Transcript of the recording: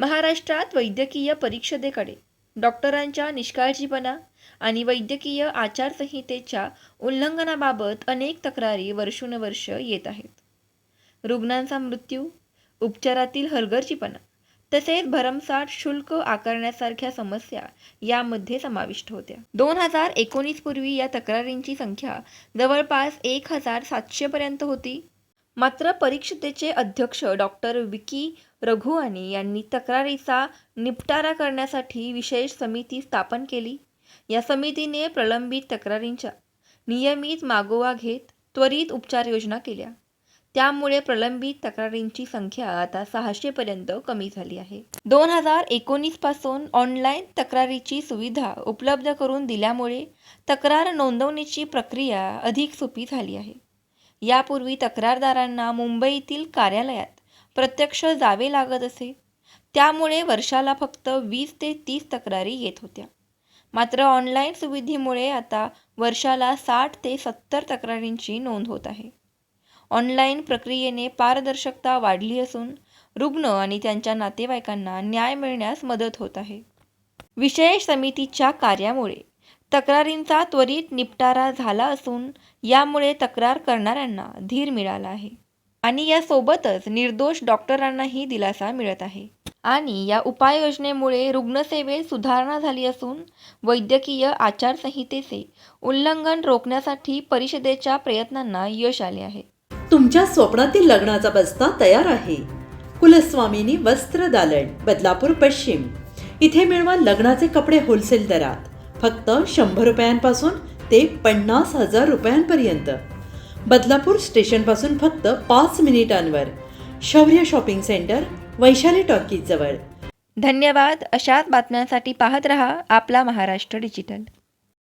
महाराष्ट्रात वैद्यकीय परिषदेकडे डॉक्टरांच्या निष्काळजीपणा आणि वैद्यकीय आचारसंहितेच्या उल्लंघनाबाबत अनेक तक्रारी वर्षानुवर्ष येत आहेत. रुग्णांचा मृत्यू उपचारातील हलगर्जीपणा तसेच भरमसाठ शुल्क आकारण्यासारख्या समस्या यामध्ये समाविष्ट होत्या. दोन हजार एकोणीस पूर्वी या तक्रारींची संख्या जवळपास एक हजार सातशेपर्यंत होती. मात्र परीक्षेचे अध्यक्ष डॉक्टर विकी रघुवानी यांनी तक्रारीचा निपटारा करण्यासाठी विशेष समिती स्थापन केली. या समितीने प्रलंबित तक्रारींच्या नियमित मागोवा घेत त्वरित उपचार योजना केल्या. त्यामुळे प्रलंबित तक्रारींची संख्या आता सहाशेपर्यंत कमी झाली आहे. दोन हजार एकोणीसपासून ऑनलाईन तक्रारीची सुविधा उपलब्ध करून दिल्यामुळे तक्रार नोंदवण्याची प्रक्रिया अधिक सोपी झाली आहे. यापूर्वी तक्रारदारांना मुंबईतील कार्यालयात प्रत्यक्ष जावे लागत असे. त्यामुळे वर्षाला फक्त वीस ते तीस तक्रारी येत होत्या. मात्र ऑनलाईन सुविधेमुळे आता वर्षाला साठ ते सत्तर तक्रारींची नोंद होत आहे. ऑनलाईन प्रक्रियेने पारदर्शकता वाढली असून रुग्ण आणि त्यांच्या नातेवाईकांना न्याय मिळण्यास मदत होत आहे. विशेष समितीच्या कार्यामुळे तक्रारींचा त्वरित निपटारा झाला असून यामुळे तक्रार करणाऱ्यांना धीर मिळाला आहे. आणि यासोबतच निर्दोष डॉक्टरांनाही दिलासा मिळत आहे. आणि या उपाययोजनेमुळे रुग्णसेवेत सुधारणा झाली असून वैद्यकीय आचारसंहितेचे उल्लंघन रोखण्यासाठी परिषदेच्या प्रयत्नांना यश आले आहे. तुमच्या स्वप्नातील लग्नाचा बस्ता तयार आहे. कुलस्वामिनी वस्त्र दालन बदलापूर पश्चिम. इथे मिळवा लग्नाचे कपडे होलसेल दरात. फक्त शंभर रुपयांपासून ते पन्नास हजार रुपयांपर्यंत. बदलापूर स्टेशनपासून फक्त पाच मिनिटांवर. शौर्य शॉपिंग सेंटर वैशाली टॉकीजजवळ. धन्यवाद. अशाच बातम्यांसाठी पाहत रहा आपला महाराष्ट्र डिजिटल.